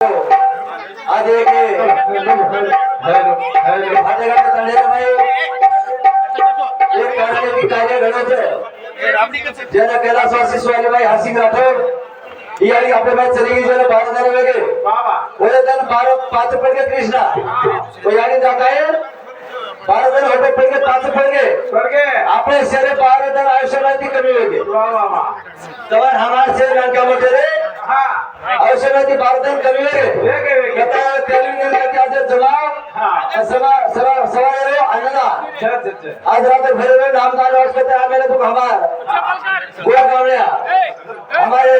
आ देखिए हर हर महादेव भाजागा के तंडे भाई एक थाना के बिताया गणेश जी जरा कैलाश वर्सेस वाले भाई हासिम राठौर ये वाली अपने मैच चलेगी जरा 12000 लगे वाह वाह बोले तन 12000 कृष्णा जण होते पडगे पाच पडगे आपले शरीर जण आयुष्यामध्ये कमी वेगळे तेव्हा हमारे शरीर मोठे रे औषधाची बारदान कमी वेगळे आता टेलिव्हिजन का आज जमाव. सभा सभा सभा रे आनंदा आज रात भरे नामदार वास्ते हमार। गोवा हमारे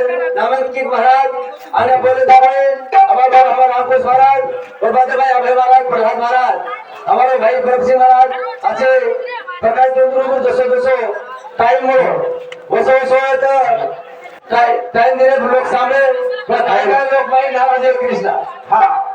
महाराज आणि बोले दाबाई हमारे हमारे अंकुश महाराज और बादे भाई अभय महाराज प्रहलाद महाराज। हमारे भाई प्रभ सिंह महाराज असे प्रकाश चंद्र जसो जसो टाइम हो वसो वसो तर काय टाइम दिले लोग सामने पण काय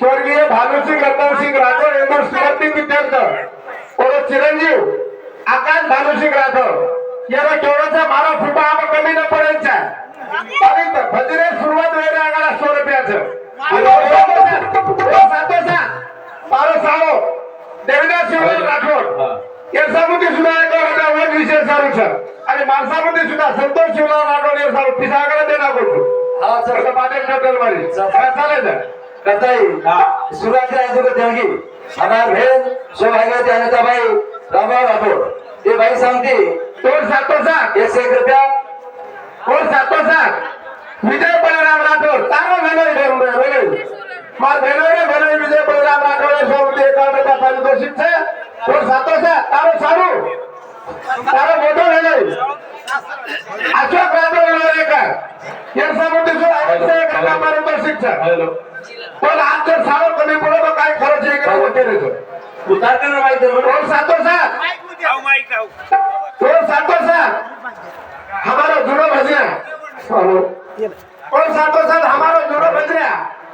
स्वर्गीय भानुसिंग रतनसिंग राठोड एवढं स्मृती विद्यार्थ. और चिरंजीव? आकाश भानुसिंग राठोड. याला केवढाचा मारा फुटा आम्हा कमी न पडेलचा आणि भजने सुरुवात वेळ आगाला सो रुपयाचं. आणि सातो सा पारो सावो देविदास शिवराज राठोड. यांच्यामध्ये सुद्धा एक होता वन विषय सारू सर आणि माणसामध्ये सुद्धा संतोष शिवराज राठोड सारू पिसाकडे देणार करतो हा सर. असं पाटील टोटल मारी. काय कथाई सुभाषराव देणगी आम्हाला भेद सौभाग्यवती अनिताबाई रामराव राठोड ते बाई सांगते तोड सातो सात एकशे एक रुपया. तोड सातो सात विजय बलराम राठोड. चांगला झालं वेगळे मग वेगळे वेगळे विजय बलराम राठोड. सांगते एका रुपया पारितोषिक तोड सातो सात तारो साडू तारा मोठा झालाय. अशोक राठोड नावरेकर यांचा मोठी सुद्धा आवश्यक पारितोषिक पण आज जर सारो कमी पडो तो काय खरं છે की मोठे देतो उतार करणार माहिती आहे म्हणून. कोण सातो. सात कोण सातो सात. हमारा जुड़ो भजिया. कोण सातो सात हमारा जुड़ो भजिया.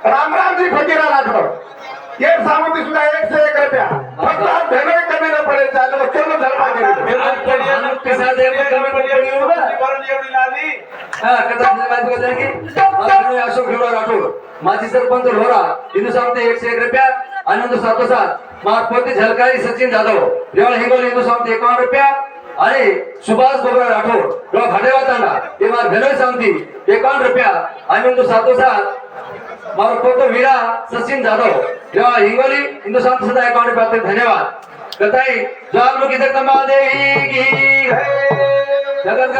राम राम जी फकीरा राठोड ये सामंती सुद्धा एक से एक रुपया. फक्त आज भेलोय कमी न पडेल चालेल केलं धर्मा हा, माहिती का आहे अशोक राठोड माजी सरपंच लोरा हिंदू सामते एकशे एक रुपया आनंद सातोसात सात झलकारी सचिन जाधव रेवळ हिंगोली हिंदू सामते एकावन्न रुपया आणि सुभाष गोबरा राठोड किंवा भाडेवा तांडा हे मार सांगती एकावन्न रुपया आनंद सातो सातोसात मार पोतो विरा सचिन जाधव रेवळ हिंगोली हिंदू सुद्धा एकावन्न रुपया धन्यवाद. कथाई जवाब लोक इथे कमादेवी की जगत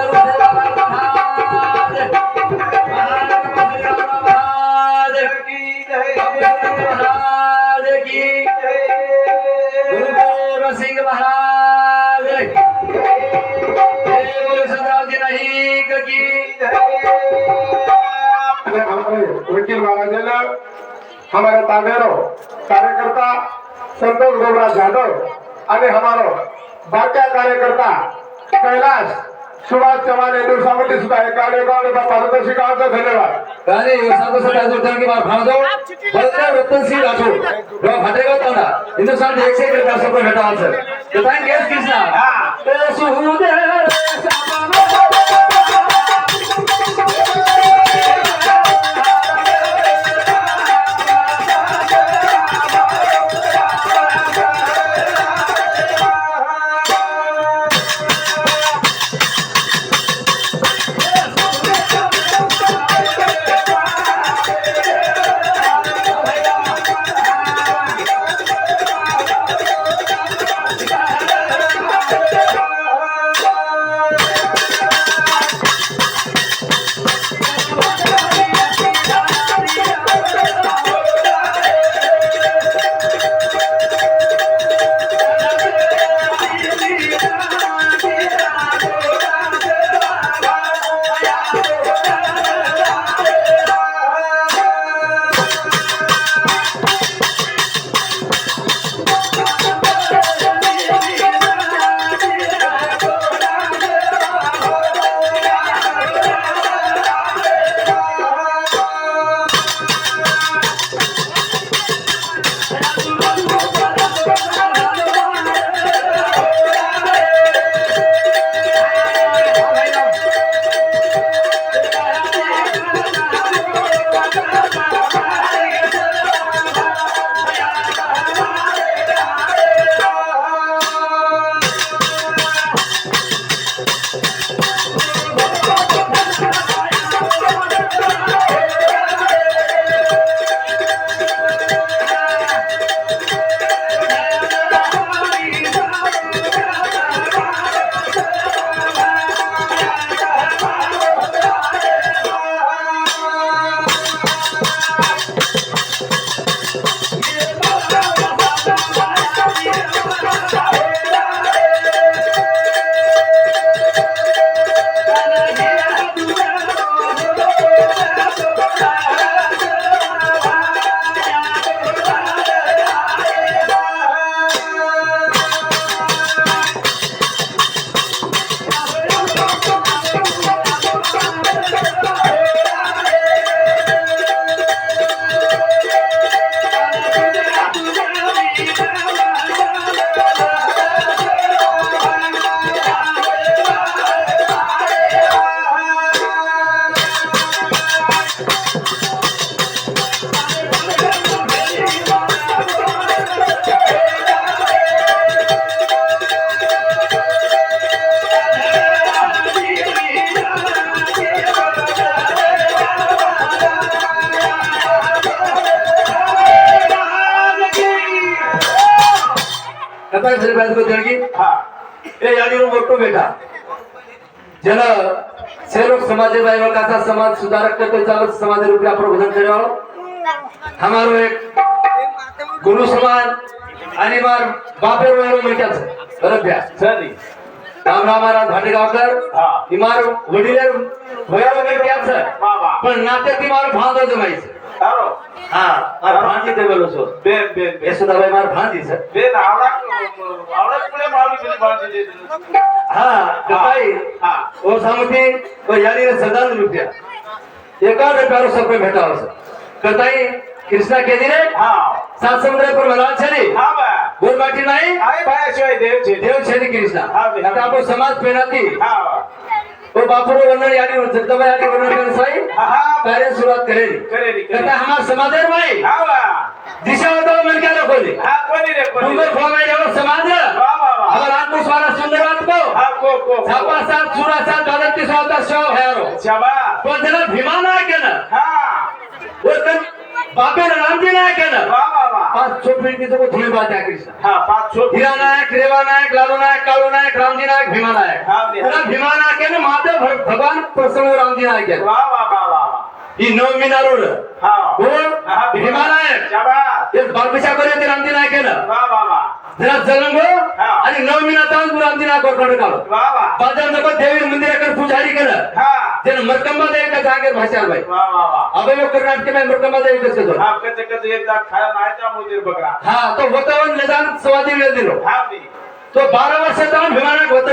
हमारे तांडेरो कार्यकर्ता संतोष गोबरा जाधव आणि हमारो बारक्या कार्यकर्ता कैलाश सुभाष चव्हाण यांनी सांगितले सुद्धा हे कार्यक्रम पारदर्शक धन्यवाद. आणि संतोषसाठी आज उद्या की भाजो बदला रतनसिंह राजू जो एकशे भेटा सर तर कृष्णा બાદ કોઈ જણગી હા એ યાદીનો મોટો બેટા જેના સેવક સમાજે ભાઈનો કાથા સમાજ સુધારક કરતો ચાલક સમાજ રૂપે આપણો ભજન કર્યો અમારો એક ગુરુ સમાન आणि मार बापेर वगैरे मिळतात बरं સરી रामराव महाराज भाटेगावकर हा. ही मार वडील वया वगैरे त्याच वा वा पण नात्यात ती मार भांद जमायचं સારો हा मार भांजी ते बोलो सो બેન બેન બેન यशोदाबाई मार भांजी सर બેન આવડા ओ हो, सांगते. यादीने सदान रुपया एकाद करो सबको भेटा हो कताई कृष्णा के दिने सात समुद्र पर महाराज छे बोल बाटी नहीं आए भाई शिवाय देव छे देव छे कृष्णा. आता आपको समाज पेनाती તો બાપુનો વંદન યાદી હોય જગદંબા યાદી વંદન સાઈ કાર્ય શરૂઆત કરેલી કરેલી કથા હમાર સમાદર ભાઈ દિશા તો મન કે લોકો ને હા કોની રે કોની ડુંગર ફોમાઈ જાવ સમાજ વાહ વાહ વાહ હવે રાત મુસવારા સુંદર વાત કો હા કો કો સાપા સાત સુરા સાત દાદર કે સાત દસ છો હેરો શાબા તો જરા ભીમા ના કે ના હા ઓર બાપે રામજી ના કે ના વાહ पाच चोपडीचं को थोडी बात आहे कृष्ण हा पाच छोट हिरा नायक रेवा नायक लालू नायक काळू नायक रामजी नायक भीमा नायक हा, बे. त्याला भीमा नायक आहे ना माधव भ- भगवान प्रसन्न रामजी नायक आहे वा वा वा वा वा. ही हा. हा भीमा नायक हे बालपिशा करे ते रामजी नायक केलं वा वा वा. जरा जलंगो हा. आणि मिना ताऊन रामजी नायक वर वा वा. बाजार नको देवी मंदिराकडे पुजारी केलं. हा. त्यानं मरकंबा देवी का जागेर भाषा बाई वा वा वा अबे लोक कर्नाटक में मरकंबा देवी कसं करतो हा कच कच एकदा खायला त्या मुलीर बकरा हा तो वतावन निदान सवादी वेळ दिलो हा तो बारा वर्षाचा विमानात होता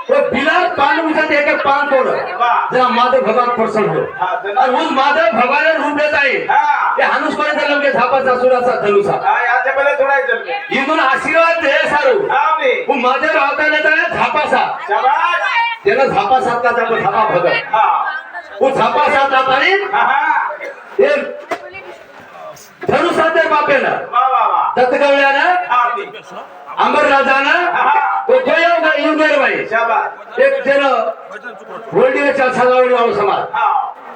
बिलाप पान उचलते एक एक पान तोड वा. जरा माधव भगवान प्रसन्न हो हा आणि उस माधव भगवान रूप आहे. हा. ते हानुस कोणाचा लंके झापाचा सुराचा धनुसा हा याच्या पहिले थोडा जमले इथून आशीर्वाद दे सारू. हा वो माझ्या राहता नेता आहे झापासा. शाबास. त्याला झापा सात का जातो झापा भगत. हा. वो झापा आता हा हा. हे ते बापेला. वा वा वा दत्तगवल्यानं बी अंबर राजानं तो तो युगर बाई एक सगावडी वाळू समाज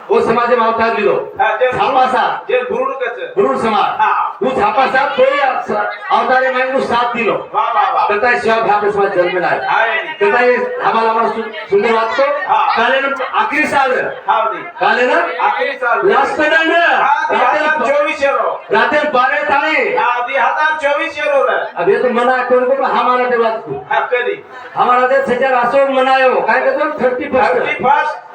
वो समाज मावता दिलो हा जे गुरुड कच गुरुड समाज। हा। तू झापासा तो अवतारे मागून साथ दिलो। वा वा वा कथा शिवा भाग समाज जन्मेला आहे हाय। कथा हे आम्हाला आम्हाला सुंदर वाटतो हा. काले आखरी साल हा। बी काले ना आखरी चालू लास्ट दंड हा। रात्री चोवीस यूरो रात्री बारा ताळी हा। दी हजार चोवीस यूरो ये तो मना कौन को हमारा ते बात को। हा कधी हमारा ते सजा रासो मनायो। काय कहतो 30 थर्टी फर्स्ट। हा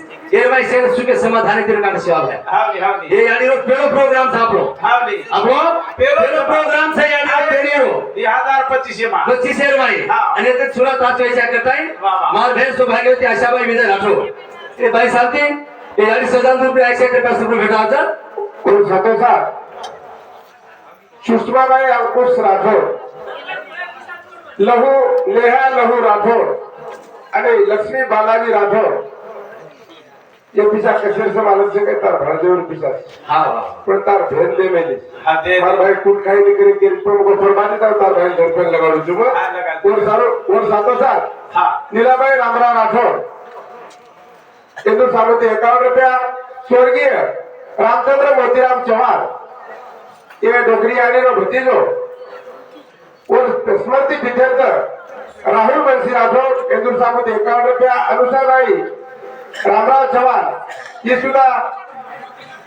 ఇరవై సేవ సుఖ సమాధానం తిరగాలి సేవలే ఏ యాడిలో పేరు ప్రోగ్రామ్స్ ఆపలో అప్పుడు పేరు ప్రోగ్రామ్స్ యాడిలో తెలియరు आधार पच्चीस पच्चीस रुपये आणि ते सुरत वाचवायच्या करताय मला भेट सौभाग्य होती आशाबाई विजय राठोड ते बाई सांगते हे अडीच हजार रुपये एकशे एक रुपये रुपये भेटावचं जातो सर? सुषमाबाई अंकुश राठोड. लहू नेहा लहू राठोड. लक्ष्मी बालाजी राठोड. ये पिसा कशेर से मालूम से कहता भरा देवर पिसा। हाँ पर तार भेन दे मैंने। हाँ दे भाई कुट खाई नहीं करे किर पर को बर्बादी तार तार भाई घर लगा लूँ मैं हां लगा सारो और सातो हाँ। नीला भाई रामराम राठौर। इंदू सालो ते 51 रुपया। स्वर्गीय रामचंद्र मोतीराम चौहान। ये डोकरी आणि भतीजो। और स्मृति विद्यार्थ राहुल बंसी राठौर इंदू सालो ते 51 रुपया अनुसार रामराव चव्हाण ही सुद्धा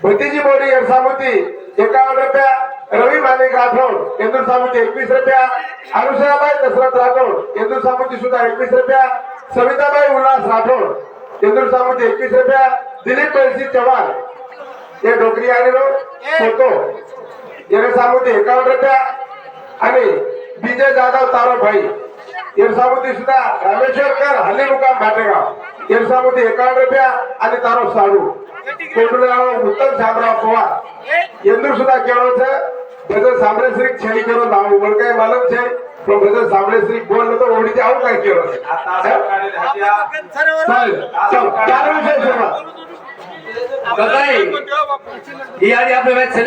भतीजी बोडी सामोती एकावन्न रुपया रवी मालिक राठोड इंदूर सामंत एकवीस रुपया. अनुसराबाई दशरथ राठोड इंदूर सामंत सुद्धा एकवीस रुपया. सविताबाई उल्हास राठोड इंदूर सामंत एकवीस रुपया. दिलीप पैसी चव्हाण हे डोकरी आणि होतो येणे सामंत एकावन्न रुपया. आणि विजय जाधव तारोभाई भाई सामंती सुद्धा रामेश्वरकर हल्ली मुकाम भाटेगाव दिवसामध्ये एकावन्न रुपया आणि तारो साडू. कोंडुराव उत्तम शामराव पवार. यंदू सुद्धा केळवचं भजन सामरे श्री छई केलं नाव उघड काय मालक छे पण भजन सामरे श्री बोल तो ओढीचे आऊ काय केलं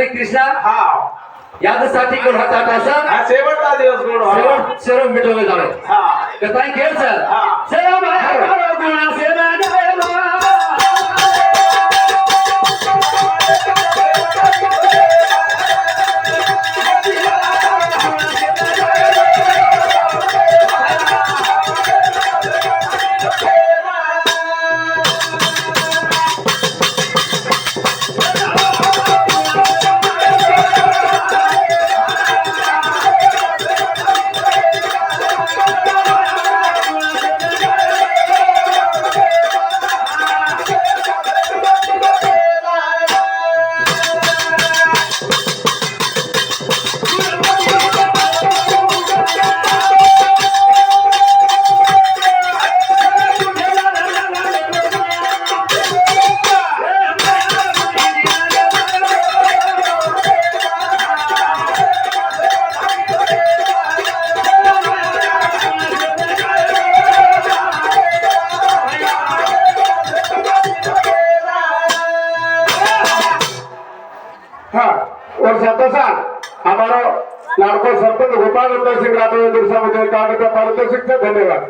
कृष्णा. हा. कोण शेवटचा दिवस कोण शेवट सर्व मिटवले जाणार. हा. खेळ सर. हमारा लाड़को सरपंच गोपाल रतन सिंह राठौर दुर्सा मुझे कार्ड का पारितोषिक से धन्यवाद।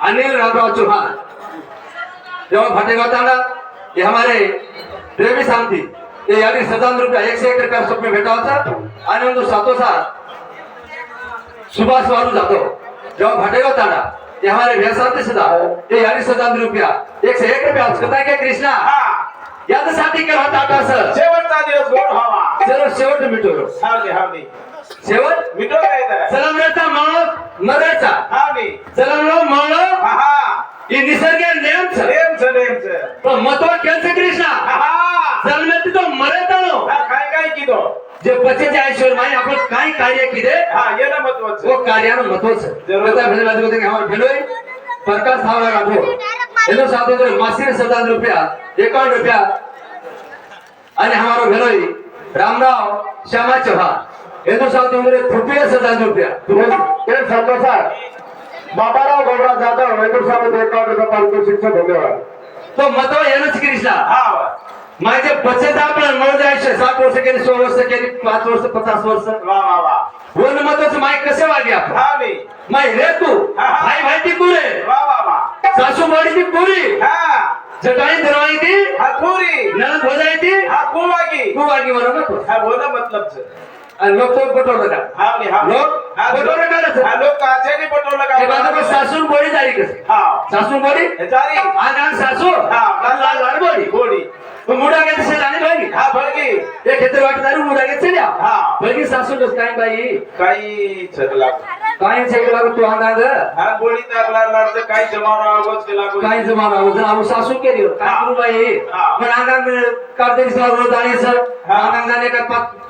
अनिल रामराव चौहान फतेहगढ़ तांडा ये हमारे प्रेमी शांति ये यानी सत्तावन रुपया एक से एक रुपया सब में भेटा होता आणि ಒಂದು सातोसात सुभाष वारू जातो जेव्हा भाटेगाव तांडा ये हमारे व्यवसाय सुद्धा ये यानी सत्तावन रुपया एक से एक रुपया काय कृष्णा हा याच्यासाठी केला होता सर शेवटचा दिवस गोड व्हावा सर्व शेवट मिटवलो हावली हावली शेवट मिटो काय तर सलामरेचा माणूस मरायचा हावली सलामलो माणूस हा हा. ही निसर्ग नेमच. नेमच नेमच. पण महत्त्व केलं कृष्णा. हा हा. जन्मेत तो मरेतानो हा, काय काय किदो? जे बचेचे ऐश्वर माई आपण काय कार्य किदे? हा येणं महत्वाचं. वो कार्यानं महत्वाचं. जरूर. कथा भेले बाजू होते हमारे भेलोय प्रकाश थावरा राठोड एनो साथ होते मासिर सदान रुपया एकावन्न रुपया. आणि हमारो भेलोय रामराव श्यामा चौहान एनो साथ होते रुपया सदान रुपया साथ बाबाराव गौडा जाधव दुर्सा मुझे कार्ड का पारितोषिक से धन्यवाद. तो महत्त्व येणंच कृष्णा हा. माझे बचत आपलं मळ आयुष्य सात वर्ष केली सोळा वर्ष केली पाच वर्ष पचास वर्ष. वा वा वा. वन महत्वाचं माय कसे वागे आपण? माय रे तू. हा. भाई ती पुरे. वा वा वा. सासू बाडी ती पुरी जटाई दरवाई ती हा थोरी नळद भोजाई ती हा कुवागी तू वागी म्हणून नको हा बोला मतलबच आणि लोक पटवलं का? लोक पटवलं का? लोक पटवलं का? सासून बोडी झाली हा. सासून बोडी आणि सासू हा लाल बोडी मुडा घेते भाई हा खेतर वाटत मुडा घेते द्या हा. कस काय बाई? काही तू हा काही आवाज केला जमाना आम्ही सासू केली. काय. करू बाई. पण अंगांग काढते रोज आणि सर हा. अंगांग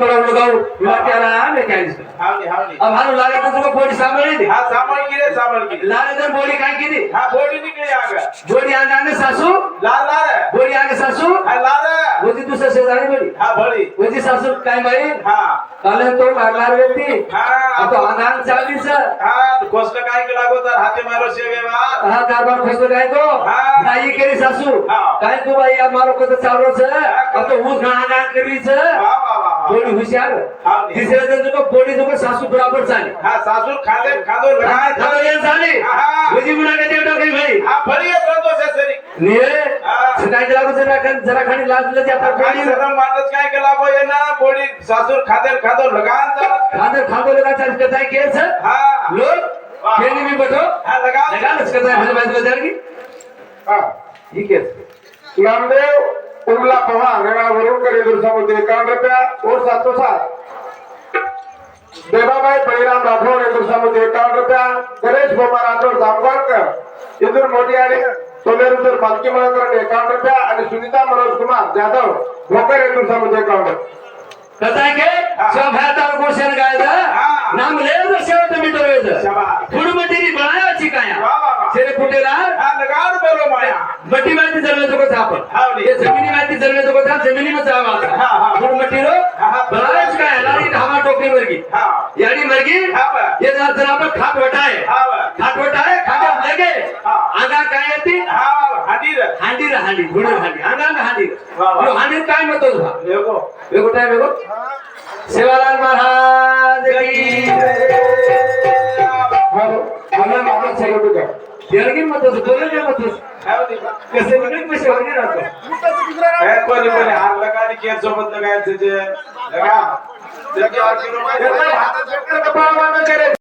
जाणे का पाच पडवलं गाऊ वाट्याला आम्ही काय दिसलं हावली हावली. अब हारू लागे तर तुला बोडी सांभाळली ती. हा सांभाळ गिरे सांभाळ गिरे लागे तर बोडी काय केली? हा गोडी निघली आग. बोडी अंगांग सासू. लाल लाल. बोडी अंग सासू. हा लाल. होती दुसरं शेजारी बोडी हा भळी. होती सासू काय बाई? हा. काल तो लागणार व्यक्ती. हा. आता अंगांग चालीस हा कोसलं काय केला गो तर हाते मारो शेवे वा हा कारभार फसलो काय तो? हा. नाही केली सासू. हा. काय तू बाई या मारो कत चालवच आता ऊस घाणा करीच? वा वा वा बोडी हुशार. हा. तिसऱ्या जण तुका बोडी तुका सासू बराबर चाले हा सासू खाते खादो लगाय झाले. हा, हा. बुजी मुला का देवटा काही भाई हा भळी संतोष सरी. निये हा. काय लागू जरा जरा खाली लाजलं ते आता वाटत काय केला ये ना बोडी सासूर खादर खादर लगान तर खादर खादर लगा चाल कताय केस. हा. लोग खेळणी मी बटो. हा लगा लस कताय भले बाजूला जागी हा. ठीक आहे नामदेव उर्ला पवार करे दुर्सामध्ये एकावन्न रुपया और सातशे सात. देवाबाई बळीराम राठोड या दिवसामध्ये एकावन्न रुपया गणेश बोमा राठोड जामगावकर इंदूर मोठी आणि सोनेरुद्र पालखी मळकर एकावन्न रुपया आणि सुनीता मनोज कुमार जाधव भोकर या दिवसामध्ये एकावन्न कताय के सब तार गोशन गायदा. नाम ले तो शेवट मीटर वेद शाबास. फुड मटेरी बनाया चिकाया वा, वा, वा. शेरे फुटेला हा लगान बोलो माया. मट्टी माती जलने को था आपण? हा, जमिनी माती जलने को था जमिनी में जावा हा, हा. फुड मटेरो हा. बनाया चिकाया लारी धामा टोकरी वर्गी. यानी वर्गी. हा, जरा जरा पर खाट वटाए हा बा. खाट वटाए खाट लगे हा. आगा काय येते हा हाडीर हांडी रे हांडी धुड हांडी आगा हांडी वा, वा. लो हांडी काय मत होता देखो वेगो टाइम वेगो? सेवालाल महाराज की मला मामा सांगतो का देणगी होतं? बोलले कसे वेगळे पैसे वगैरे राहतो कोणी कोणी? हार लगानी केर सोबत लगायचं जे. लगा. जगी और किलो याचा हातात शेतकरी कपाळ मान करे